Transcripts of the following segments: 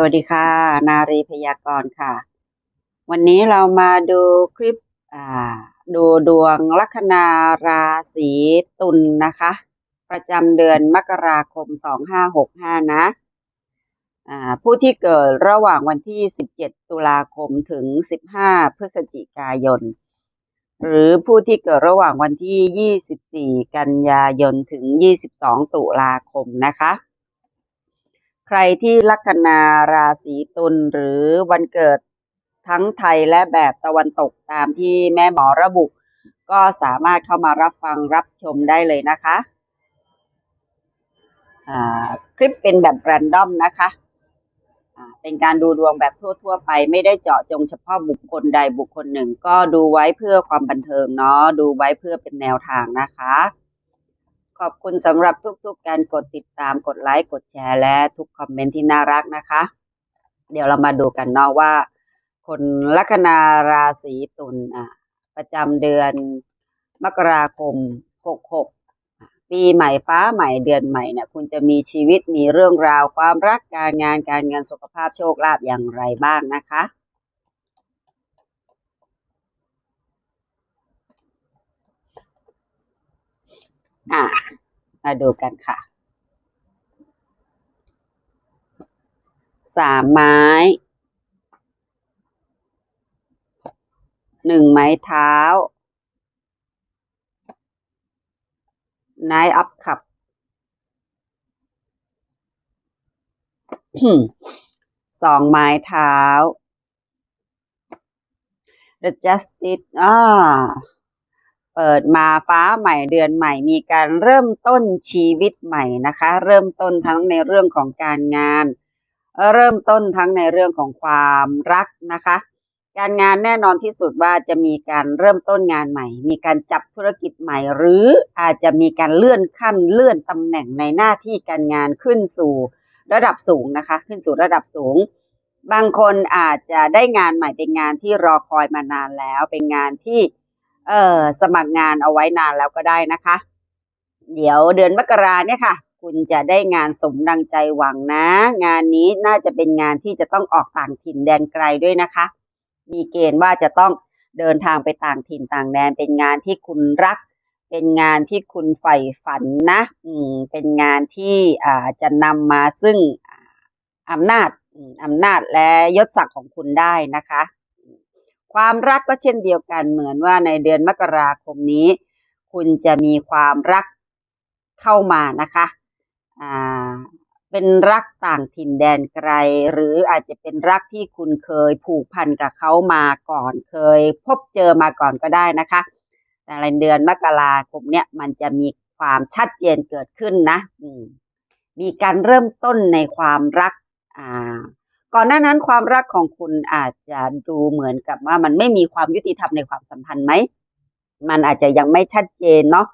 สวัสดีค่ะ นารีพยากรณ์ค่ะ วันนี้เรามาดูคลิปดูดวงลัคนาราศีตุลนะคะ ประจำเดือนมกราคม 2565 นะอ่าผู้ที่เกิดระหว่างวันที่ 17 ตุลาคมถึง 15 พฤศจิกายน หรือผู้ที่เกิดระหว่างวันที่ 24 กันยายนถึง 22 ตุลาคมนะคะ ใครที่ลัคนาราศีตุลหรือวันเกิดทั้งไทยและแบบตะวันตกตามที่แม่หมอระบุ ก็สามารถเข้ามารับฟังรับชมได้เลยนะคะอ่าคลิปเป็นแบบแรนดอมนะคะอ่าเป็นการดูดวงแบบทั่ว ๆ ไป ไม่ได้เจาะจงเฉพาะบุคคลใดบุคคลหนึ่ง ก็ดูไว้เพื่อความบันเทิงเนาะดูไว้เพื่อเป็นแนวทางนะคะ ขอบคุณสำหรับทุกๆการกดติดตามกดไลค์กดแชร์และทุกคอมเมนต์ที่น่ารักนะคะ เดี๋ยวเรามาดูกันเนาะว่า คนลัคนาราศีตุลอะประจำเดือนมกราคม 66 ปีใหม่ฟ้าใหม่เดือนใหม่เนี่ยคุณจะมีชีวิตมีเรื่องราวความรักการงานการเงินสุขภาพโชคลาภอย่างไรบ้างนะคะ อะมาดูกันค่ะ สามไม้ หนึ่งไม้เท้านายอัพขับ สองไม้เท้า The Justice อ่า เปิดมาฟ้าใหม่เดือนใหม่ มีการเริ่มต้นชีวิตใหม่นะคะ เริ่มต้นทั้งในเรื่องของการงาน เริ่มต้นทั้งในเรื่องของความรักนะคะ การงานแน่นอนที่สุดว่าจะมีการเริ่มต้นงานใหม่ มีการจับธุรกิจใหม่ หรืออาจจะมีการเลื่อนขั้นเลื่อนตำแหน่งในหน้าที่การงานขึ้นสู่ระดับสูงนะคะ ขึ้นสู่ระดับสูงบางคนอาจจะได้งานใหม่เป็นงานที่รอคอยมานานแล้ว เป็นงานที่ เออสมัครงานเอาไว้นานแล้วก็ได้นะคะ เดี๋ยวเดือนมกราเนี่ยค่ะ คุณจะได้งานสมดังใจหวังนะ งานนี้น่าจะเป็นงานที่จะต้องออกต่างถิ่นแดนไกลด้วยนะคะ มีเกณฑ์ว่าจะต้องเดินทางไปต่างถิ่นต่างแดน เป็นงานที่คุณรัก เป็นงานที่คุณใฝ่ฝันนะ อืม เป็นงานที่อ่าจะนำมาซึ่งอำนาจอืมอำนาจและยศศักดิ์ของคุณได้นะคะ ความรักก็เช่นเดียวกันเหมือนว่าในเดือนมกราคมนี้ คุณจะมีความรักเข้ามานะคะอ่าเป็นรักต่างถิ่นแดนไกล หรืออาจจะเป็นรักที่คุณเคยผูกพันกับเขามาก่อนเคย พบเจอมาก่อนก็ได้นะคะ แต่ในเดือนมกราคมเนี่ยมันจะมีความชัดเจนเกิดขึ้นนะมมีการเริ่มต้นในความรักอ่า ก่อนหน้านั้นความรักของคุณอาจจะดูเหมือนกับว่ามันไม่มีความยุติธรรมในความสัมพันธ์ไหม มันอาจจะยังไม่ชัดเจนเนาะ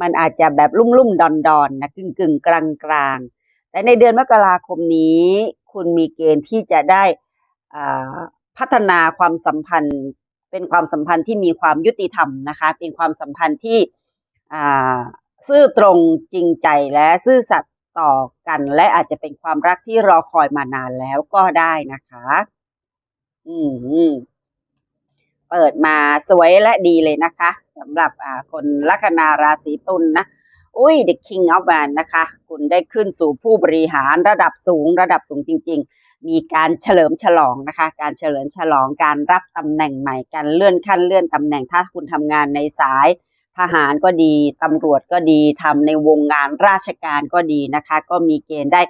มันอาจจะแบบลุ่มลุ่มดอนดอนๆนะกึ่งกึ่งกลางกลางๆแต่ในเดือนมกราคมนี้ คุณมีเกณฑ์ที่จะได้พัฒนาความสัมพันธ์ เป็นความสัมพันธ์ที่มีความยุติธรรมนะคะ เป็นความสัมพันธ์ที่ซื่อตรงจริงใจและซื่อสัตย์ ต่อกัน และอาจจะเป็นความรักที่รอคอยมานานแล้วก็ได้นะคะ อืมเปิดมาสวยและดีเลยนะคะสำหรับอ่าคนลัคนาราศีตุลนนะอุ้ย The King of w a n นะคะ คุณได้ขึ้นสู่ผู้บริหารระดับสูงระดับสูงจริง ๆ มีการเฉลิมฉลองนะคะ การเฉลิมฉลองการรับตำแหน่งใหม่การเลื่อนขั้นเลื่อนตำแหน่งถ้าคุณทำงานในสาย ทหารก็ดีตำรวจก็ดีทำในวงงานราชการก็ดีนะคะ ก็มีเกณฑ์ได้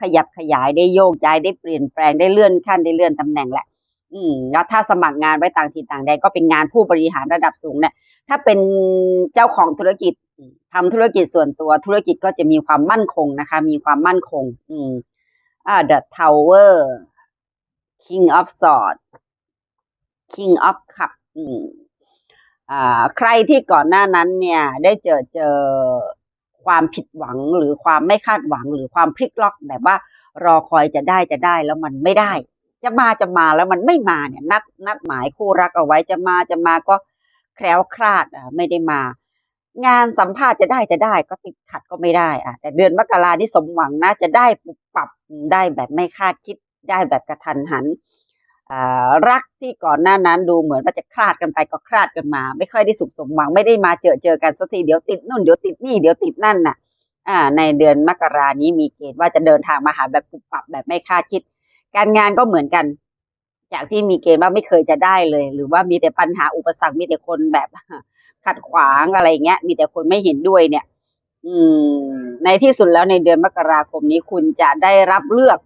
ขยับขยายได้โยกย้ายได้เปลี่ยนแปลงได้เลื่อนขั้นได้เลื่อนตำแหน่งแหละ อืมแล้วถ้าสมัครงานไว้ต่างถิ่นต่างแดนก็เป็นงานผู้บริหารระดับสูงเนี่ยถ้าเป็นเจ้าของธุรกิจทำธุรกิจส่วนตัวธุรกิจก็จะมีความมั่นคงนะคะ มีความมั่นคง อืมอ่า The Tower King of Swords King of Cup อืม ใครที่ก่อนหน้านั้นเนี่ยได้เจอเจอความผิดหวังหรือความไม่คาดหวังหรือความพลิกล็อกแบบว่ารอคอยจะได้จะได้แล้วมันไม่ได้ จะมาจะมาแล้วมันไม่มาเนี่ยนัดนัดหมายคู่รักเอาไว้จะมาจะมาก็แคล้วคลาดอะไม่ได้มา งานสัมภาษณ์จะได้จะได้ก็ติดขัดก็ไม่ได้อะแต่เดือนมกรานี่สมหวังนะจะได้ปุบปับได้แบบไม่คาดคิดได้แบบกระทันหัน รักที่ก่อนหน้านั้นดูเหมือนว่าจะคลาดกันไปก็คลาดกันมา ไม่ค่อยได้สุขสมหวังไม่ได้มาเจอเจอกันสักทีเดี๋ยวติดนู่นเดี๋ยวติดนี่เดี๋ยวติดนั่นน่ะอ่าในเดือนมกรานี้มีเกณฑ์ว่าจะเดินทางมาหาแบบปุบปับแบบไม่คาดคิด การงานก็เหมือนกัน จากที่มีเกณฑ์ว่าไม่เคยจะได้เลย หรือว่ามีแต่ปัญหาอุปสรรคมีแต่คนแบบขัดขวางอะไรเงี้ย มีแต่คนไม่เห็นด้วยเนี่ย อืม ในที่สุดแล้วในเดือนมกราคมนี้คุณจะได้รับเลือก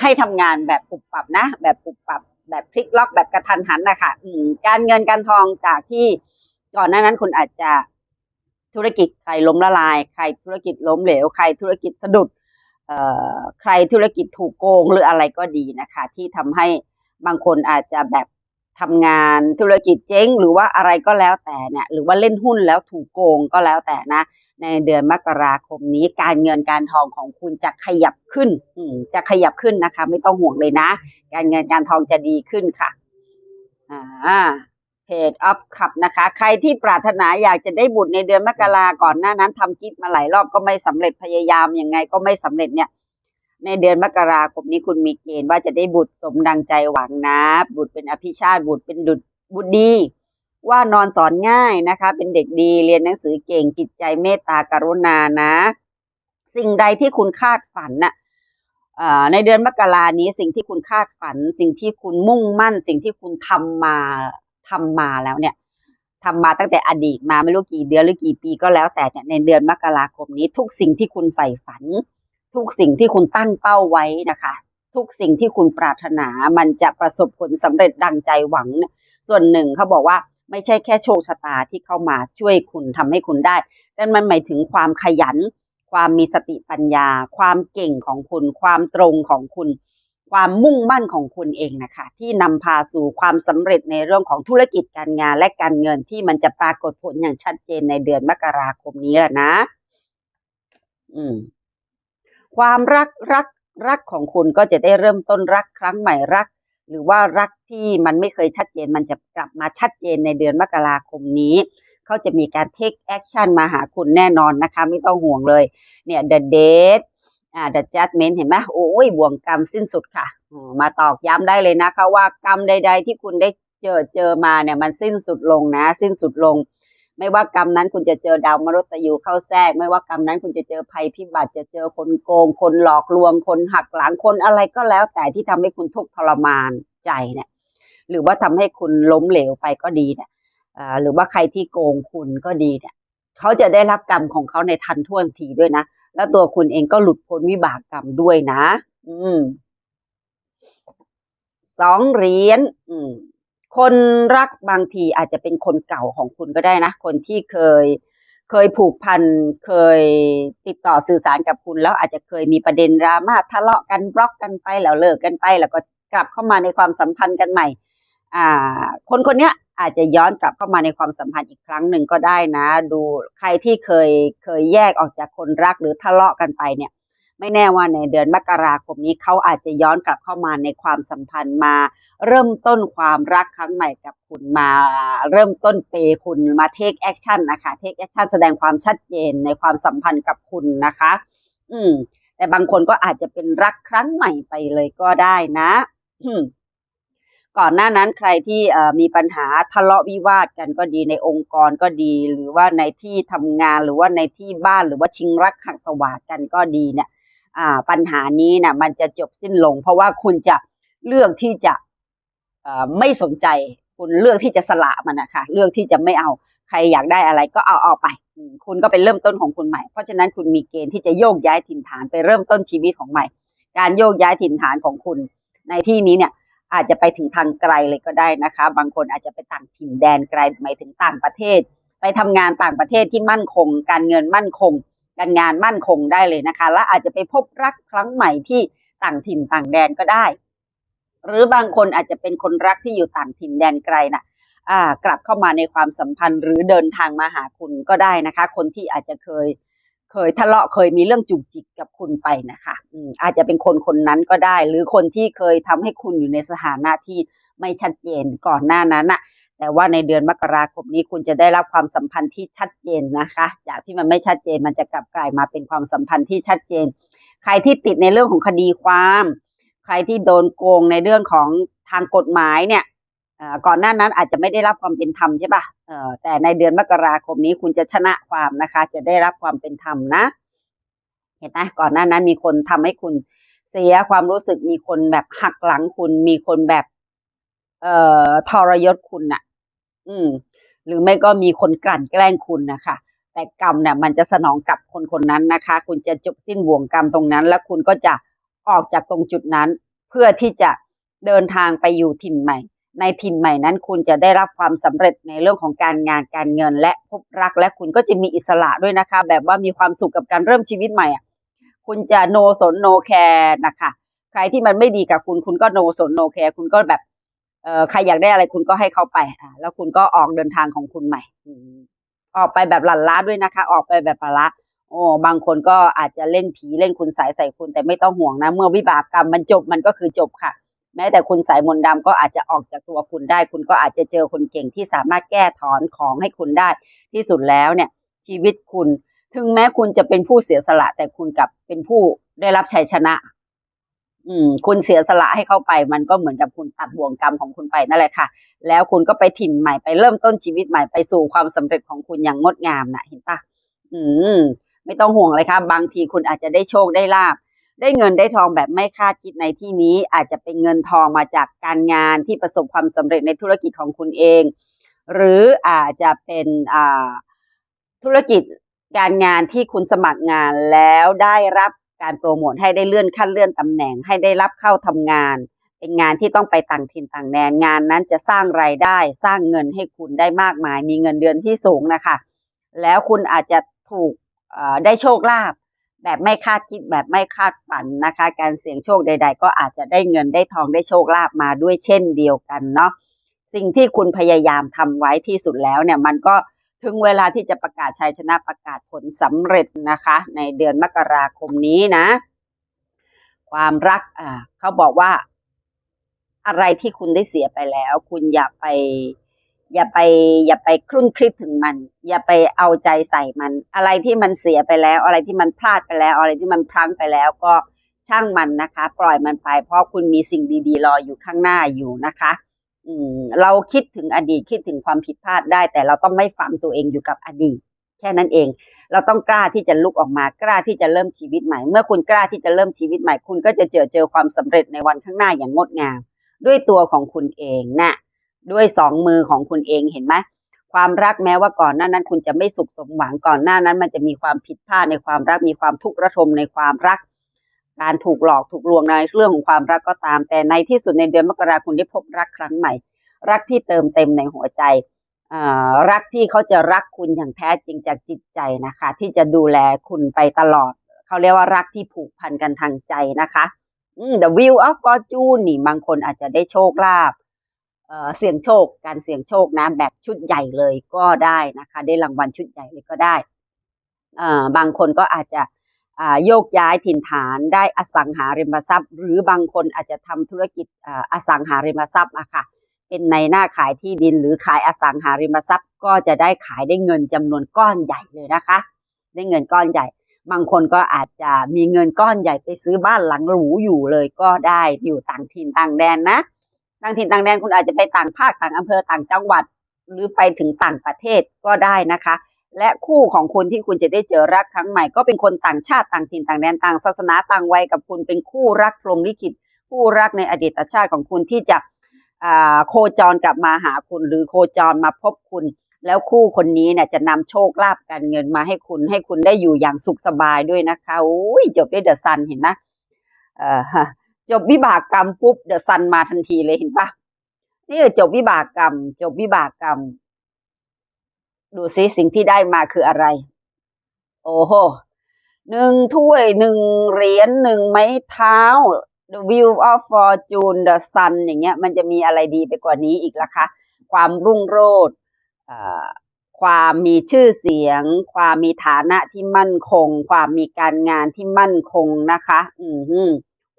ให้ทำงานแบบปุบปรับนะ แบบปุบปรับแบบพลิกล็อกแบบกระทันหันนะคะอืการเงินการทองจากที่ก่อนหน้านั้นคุณอาจจะธุรกิจใครล้มละลาย ใครธุรกิจล้มเหลว ใครธุรกิจสะดุดเอ่อใครธุรกิจถูกโกงหรืออะไรก็ดีนะคะ ที่ทำให้บางคนอาจจะแบบทำงานธุรกิจเจ๊ง หรือว่าอะไรก็แล้วแต่เนี่ยหรือว่าเล่นหุ้นแล้วถูกโกงก็แล้วแต่นะ ในเดือนมกราคมนี้การเงินการทองของคุณจะขยับขึ้นจะขยับขึ้นนะคะ ไม่ต้องห่วงเลยนะ การเงินการทองจะดีขึ้นค่ะอ่าเพจออฟขับนะคะ ใครที่ปรารถนาอยากจะได้บุตรในเดือนมกราก่อนหน้านั้นทำกิฟมาหลายรอบก็ไม่สำเร็จพยายามยังไงก็ไม่สำเร็จเนี่ย ในเดือนมกราคมนี้คุณมีเกณฑ์ว่าจะได้บุตรสมดังใจหวังนะ บุตรเป็นอภิชาติบุตรเป็นดุจบุตรดี ว่านอนสอนง่ายนะคะ เป็นเด็กดีเรียนหนังสือเก่งจิตใจเมตตากรุณานะ สิ่งใดที่คุณคาดฝันน่ะอ่าในเดือนมกรานี้สิ่งที่คุณคาดฝัน สิ่งที่คุณมุ่งมั่น สิ่งที่คุณทำมาทำมาแล้วเนี่ยทำมาตั้งแต่อดีตมาไม่รู้กี่เดือนหรือกี่ปีก็แล้วแต่เนี่ยในเดือนมกราคมนี้ ทุกสิ่งที่คุณใฝ่ฝัน ทุกสิ่งที่คุณตั้งเป้าไว้นะคะ ทุกสิ่งที่คุณปรารถนามันจะประสบผลสำเร็จดังใจหวัง ส่วนหนึ่งเขาบอกว่า ไม่ใช่แค่โชคชะตาที่เข้ามาช่วยคุณทำให้คุณได้แต่มันหมายถึงความขยัน ความมีสติปัญญา ความเก่งของคุณ ความตรงของคุณ ความมุ่งมั่นของคุณเองนะคะที่นำพาสู่ความสำเร็จในเรื่องของธุรกิจการงานและการเงินที่มันจะปรากฏผลอย่างชัดเจนในเดือนมกราคมนี้แหละนะ อืม ความรักรักรักของคุณก็จะได้เริ่มต้นรักครั้งใหม่รัก หรือว่ารักที่มันไม่เคยชัดเจนมันจะกลับมาชัดเจนในเดือนมกราคมนี้ เขาจะมีการ take action มาหาคุณแน่นอนนะคะ ไม่ต้องห่วงเลย เนี่ย the date อ่า the judgment เห็นไหมโอ้ยบ่วงกรรมสิ้นสุดค่ะ มาตอกย้ำได้เลยนะคะว่ากรรมใด ๆ ที่คุณได้เจอเจอมาเนี่ยมันสิ้นสุดลงนะ สิ้นสุดลง ไม่ว่ากรรมนั้นคุณจะเจอดาวมฤตยูเข้าแทรก ไม่ว่ากรรมนั้นคุณจะเจอภัยพิบัติจะเจอคนโกง คนหลอกลวง คนหักหลังคนอะไรก็แล้ว แต่ที่ทำให้คุณทุกข์ทรมานใจเนี่ย หรือว่าทำให้คุณล้มเหลวไปก็ดีเนี่ยหรือว่าใครที่โกงคุณก็ดีเนี่ยเขาจะได้รับกรรมของเขาในทันท่วงทีด้วยนะ แล้วตัวคุณเองก็หลุดพ้นวิบากกรรมด้วยนะ อืมสองเหรียญอืม คนรักบางทีอาจจะเป็นคนเก่าของคุณก็ได้นะ คนที่เคยเคยผูกพัน เคยติดต่อสื่อสารกับคุณ แล้วอาจจะเคยมีประเด็นดราม่าทะเลาะกันบล็อกกันไปแล้วเลิกกันไป แล้วก็กลับเข้ามาในความสัมพันธ์กันใหม่อ่าคนคนเนี้ยอาจจะย้อนกลับเข้ามาในความสัมพันธ์อีกครั้งหนึ่งก็ได้นะ ดูใครที่เคยเคยแยกออกจากคนรักหรือทะเลาะกันไปเนี่ย ไม่แน่ว่าในเดือนมกราคมนี้เขาอาจจะย้อนกลับเข้ามาในความสัมพันธ์มา เริ่มต้นความรักครั้งใหม่กับคุณมา เริ่มต้นเปย์คุณมาเทคแอคชั่นนะคะเทคแอคชั่นแสดงความชัดเจนในความสัมพันธ์กับคุณนะคะ อืม แต่บางคนก็อาจจะเป็นรักครั้งใหม่ไปเลยก็ได้นะก่อนหน้านั้นใครที่มีปัญหาทะเลาะวิวาทกันก็ดีในองค์กรก็ดี หรือว่าในที่ทำงานหรือว่าในที่บ้านหรือว่าชิงรักหักสวาทกันก็ดีเนี่ย ปัญหานี้นะมันจะจบสิ้นลง เพราะว่าคุณจะเลือกที่จะไม่สนใจ คุณเลือกที่จะสละมันนะคะเลือกที่จะไม่เอาใครอยากได้อะไรก็เอาเอาไป คุณก็เป็นเริ่มต้นของคุณใหม่ เพราะฉะนั้นคุณมีเกณฑ์ที่จะโยกย้ายถิ่นฐานไปเริ่มต้นชีวิตของใหม่ การโยกย้ายถิ่นฐานของคุณ ในที่นี้เนี่ยอาจจะไปถึงทางไกลเลยก็ได้นะคะ บางคนอาจจะไปต่างถิ่นแดนไกลหมายถึงต่างประเทศ ไปทำงานต่างประเทศที่มั่นคง การเงินมั่นคง การงานมั่นคงได้เลยนะคะ และอาจจะไปพบรักครั้งใหม่ที่ต่างถิ่นต่างแดนก็ได้ หรือบางคนอาจจะเป็นคนรักที่อยู่ต่างถิ่นแดนไกลน่ะอ่ากลับเข้ามาในความสัมพันธ์ หรือเดินทางมาหาคุณก็ได้นะคะ คนที่อาจจะเคยเคยทะเลาะเคยมีเรื่องจุกจิกกับคุณไปนะคะอืมอาจจะเป็นคนคนนั้นก็ได้ หรือคนที่เคยทำให้คุณอยู่ในสถานะที่ไม่ชัดเจนก่อนหน้านั้นน่ะ แต่ว่าในเดือนมกราคมนี้คุณจะได้รับความสัมพันธ์ที่ชัดเจนนะคะ จากที่มันไม่ชัดเจนมันจะกลับกลายมาเป็นความสัมพันธ์ที่ชัดเจน ใครที่ติดในเรื่องของคดีความ ใครที่โดนโกงในเรื่องของทางกฎหมายเนี่ยก่อนหน้านั้นอาจจะไม่ได้รับความเป็นธรรมใช่ปะเอ่อแต่ในเดือนมกราคมนี้คุณจะชนะความนะคะ จะได้รับความเป็นธรรมนะ เห็นไหมก่อนหน้านั้นมีคนทำให้คุณเสียความรู้สึกมีคนแบบหักหลังคุณ มีคนแบบ เอ่อทรยศคุณน่ะ อืม หรือไม่ก็มีคนกลั่นแกล้งคุณนะคะแต่กรรมเนี่ยมันจะสนองกับคนคนนั้นนะคะ คุณจะจบสิ้นบ่วงกรรมตรงนั้น แล้วคุณก็จะออกจากตรงจุดนั้น เพื่อที่จะเดินทางไปอยู่ถิ่นใหม่ ในถิ่นใหม่นั้น คุณจะได้รับความสำเร็จในเรื่องของการงานการเงิน และพบรักและคุณก็จะมีอิสระด้วยนะคะ แบบว่ามีความสุขกับการเริ่มชีวิตใหม่คุณจะโนสนโนแคร์นะคะ ใครที่มันไม่ดีกับคุณคุณก็โนสนโนแคร์คุณก็แบบ ใครอยากได้อะไรคุณก็ให้เขาไปอ่าแล้วคุณก็ออกเดินทางของคุณใหม่ออกไปแบบหลั่นล้าด้วยนะคะ ออกไปแบบปละโอ้บางคนก็อาจจะเล่นผีเล่นคุณสายใส่คุณแต่ไม่ต้องห่วงนะ เมื่อวิบากกรรมมันจบมันก็คือจบค่ะ แม้แต่คุณสายมนต์ดำก็อาจจะออกจากตัวคุณได้ คุณก็อาจจะเจอคนเก่งที่สามารถแก้ถอนของให้คุณได้ ที่สุดแล้วเนี่ย ชีวิตคุณ ถึงแม้คุณจะเป็นผู้เสียสละแต่คุณกลับเป็นผู้ได้รับชัยชนะ อืมคุณเสียสละให้เข้าไป มันก็เหมือนกับคุณตัดบ่วงกรรมของคุณไปนั่นแหละค่ะ แล้วคุณก็ไปถิ่นใหม่ไปเริ่มต้นชีวิตใหม่ไปสู่ความสำเร็จของคุณอย่างงดงามนะเห็นปะอืม ไม่ต้องห่วงเลยค่ะ บางทีคุณอาจจะได้โชคได้ลาบได้เงินได้ทองแบบไม่คาดคิดในที่นี้ อาจจะเป็นเงินทองมาจากการงานที่ประสบความสำเร็จในธุรกิจของคุณเอง หรืออาจจะเป็นอ่าธุรกิจการงานที่คุณสมัครงานแล้วได้รับ การโปรโมทให้ได้เลื่อนขั้นเลื่อนตำแหน่งให้ได้รับเข้าทำงาน เป็นงานที่ต้องไปต่างถิ่นต่างแดนงานนั้นจะสร้างรายได้สร้างเงินให้คุณได้มากมาย มีเงินเดือนที่สูงนะคะ แล้วคุณอาจจะถูกได้โชคลาภแบบไม่คาดคิดแบบไม่คาดฝันนะคะ การเสี่ยงโชคใด ๆ ก็อาจจะได้เงินได้ทองได้โชคลาภมาด้วยเช่นเดียวกันเนาะสิ่งที่คุณพยายามทำไว้ที่สุดแล้วเนี่ยมันก็ ถึงเวลาที่จะประกาศชัยชนะประกาศผลสำเร็จนะคะ ในเดือนมกราคมนี้นะ ความรักอ่าเขาบอกว่า อะไรที่คุณได้เสียไปแล้ว คุณอย่าไป อย่าไป อย่าไปครุ่นคิดถึงมัน อย่าไปเอาใจใส่มัน อะไรที่มันเสียไปแล้ว อะไรที่มันพลาดไปแล้ว อะไรที่มันพลั้งไปแล้วก็ช่างมันนะคะ ปล่อยมันไป เพราะคุณมีสิ่งดีๆ รออยู่ข้างหน้าอยู่นะคะ เราคิดถึงอดีตคิดถึงความผิดพลาดได้ แต่เราต้องไม่ฝังตัวเองอยู่กับอดีต แค่นั้นเอง เราต้องกล้าที่จะลุกออกมากล้าที่จะเริ่มชีวิตใหม่ เมื่อคุณกล้าที่จะเริ่มชีวิตใหม่ คุณก็จะเจอเจอความสำเร็จในวันข้างหน้าอย่างงดงาม ด้วยตัวของคุณเองนะด้วยสองมือของคุณเองเห็นไหมความรักแม้ว่าก่อนหน้านั้น คุณจะไม่สุขสมหวังก่อนหน้านั้น มันจะมีความผิดพลาดในความรักมีความทุกข์ระทมในความรัก การถูกหลอกถูกลวงในเรื่องของความรักก็ตาม แต่ในที่สุดในเดือนมกราคมได้พบรักครั้งใหม่ รักที่เติมเต็มในหัวใจรักที่เขาจะรักคุณอย่างแท้จริงจากจิตใจนะคะ ที่จะดูแลคุณไปตลอด เขาเรียกว่ารักที่ผูกพันกันทางใจนะคะ The Wheel of Fortune นี่บางคนอาจจะได้โชคลาภเสี่ยงโชคการเสี่ยงโชคนะแบบชุดใหญ่เลยก็ได้นะคะ ได้รางวัลชุดใหญ่เลยก็ได้บางคนก็อาจจะ โยกย้ายถิ่นฐานได้อสังหาริมทรัพย์ หรือบางคนอาจจะทำธุรกิจอสังหาริมทรัพย์อะค่ะเป็นในหน้าขายที่ดินหรือขายอสังหาริมทรัพย์ ก็จะได้ขายได้เงินจำนวนก้อนใหญ่เลยนะคะ ได้เงินก้อนใหญ่ บางคนก็อาจจะมีเงินก้อนใหญ่ไปซื้อบ้านหลังหรูอยู่เลยก็ได้อยู่ต่างถิ่นต่างแดนนะต่างถิ่นต่างแดนคุณอาจจะไปต่างภาคต่างอำเภอต่างจังหวัด หรือไปถึงต่างประเทศก็ได้นะคะ และคู่ของคุณที่คุณจะได้เจอรักครั้งใหม่ ก็เป็นคนต่างชาติต่างถิ่นต่างแดนต่างศาสนาต่างวัยกับคุณเป็นคู่รักพรหมลิขิตคู่รักในอดีตชาติของคุณที่จะอ่าโคจรกลับมาหาคุณ หรือโคจรมาพบคุณ แล้วคู่คนนี้เนี่ยจะนำโชคลาภการเงินมาให้คุณให้คุณได้อยู่อย่างสุขสบายด้วยนะคะอุ้ยจบด้วยเดอะซันเห็นไหมอ่อจบวิบากกรรมปุ๊บเดอะซันมาทันทีเลยเห็นปะนี่จบวิบากกรรม จบวิบากกรรม ดูซิสิ่งที่ได้มาคืออะไร โอ้โหหนึ่งถ้วยหนึ่งเหรียญหนึ่งไม้เท้า The Wheel of Fortune The Sun อย่างเงี้ย มันจะมีอะไรดีไปกว่านี้อีกล่ะคะ ความรุ่งโรจน์ความมีชื่อเสียง ความมีฐานะที่มั่นคง ความมีการงานที่มั่นคงนะคะ อือหือ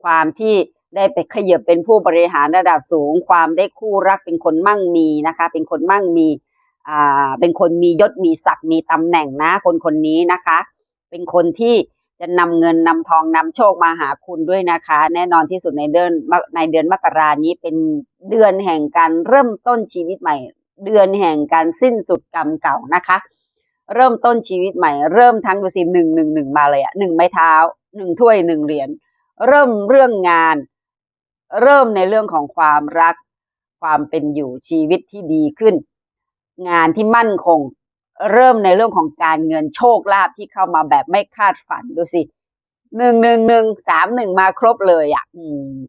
ความที่ได้ไปขยับเป็นผู้บริหารระดับสูง ความได้คู่รักเป็นคนมั่งมีนะคะ เป็นคนมั่งมี อ่าเป็นคนมียศมีศักดิ์มีตำแหน่งนะ คนคนนี้นะคะ เป็นคนที่จะนำเงินนำทองนำโชคมาหาคุณด้วยนะคะ แน่นอนที่สุดในเดือนในเดือนมกรานี้เป็นเดือนแห่งการเริ่มต้นชีวิตใหม่ เดือนแห่งการสิ้นสุดกรรมเก่านะคะ เริ่มต้นชีวิตใหม่ เริ่มทั้งดูสิหนึ่งหนึ่งหนึ่งมาเลยอะหนึ่งไม้เท้าหนึ่งถ้วยหนึ่งเหรียญเริ่มเรื่องงาน เริ่มในเรื่องของความรักความเป็นอยู่ชีวิตที่ดีขึ้น งานที่มั่นคง เริ่มในเรื่องของการเงินโชคลาภที่เข้ามาแบบไม่คาดฝันดูสิหนึ่งหนึ่งหนึ่งสามหนึ่งมาครบเลยอะ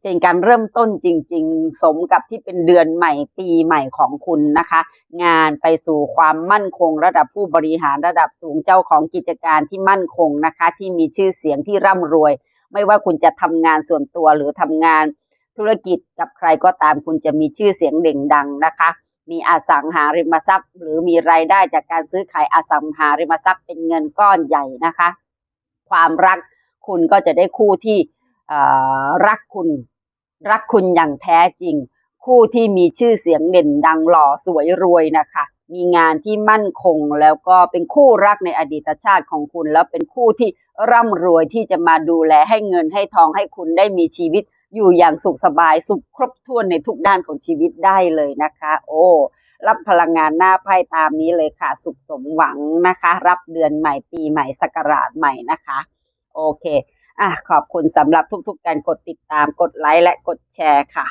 เป็นการเริ่มต้นจริง ๆ สมกับที่เป็นเดือนใหม่ปีใหม่ของคุณนะคะ งานไปสู่ความมั่นคงระดับผู้บริหารระดับสูงเจ้าของกิจการที่มั่นคงนะคะ ที่มีชื่อเสียงที่ร่ำรวย ไม่ว่าคุณจะทำงานส่วนตัวหรือทำงานธุรกิจกับใครก็ตามคุณจะมีชื่อเสียงเด่งดังนะคะ มีอสังหาริมทรัพย์ หรือมีรายได้จากการซื้อขายอสังหาริมทรัพย์เป็นเงินก้อนใหญ่นะคะ ความรักคุณก็จะได้คู่ที่รักคุณ รักคุณอย่างแท้จริง คู่ที่มีชื่อเสียงเด่นดังหล่อสวยรวยนะคะ มีงานที่มั่นคงแล้วก็เป็นคู่รักในอดีตชาติของคุณ แล้วเป็นคู่ที่ร่ำรวยที่จะมาดูแลให้เงินให้ทองให้คุณได้มีชีวิต อยู่อย่างสุขสบายสุขครบถ้วนในทุกด้านของชีวิตได้เลยนะคะ โอ้รับพลังงานหน้าไพ่ตามนี้เลยค่ะ สุขสมหวังนะคะ รับเดือนใหม่ปีใหม่สักราชใหม่นะคะ โอเคอะขอบคุณสำหรับทุกๆการกดติดตามกดไลค์และกดแชร์ค่ะ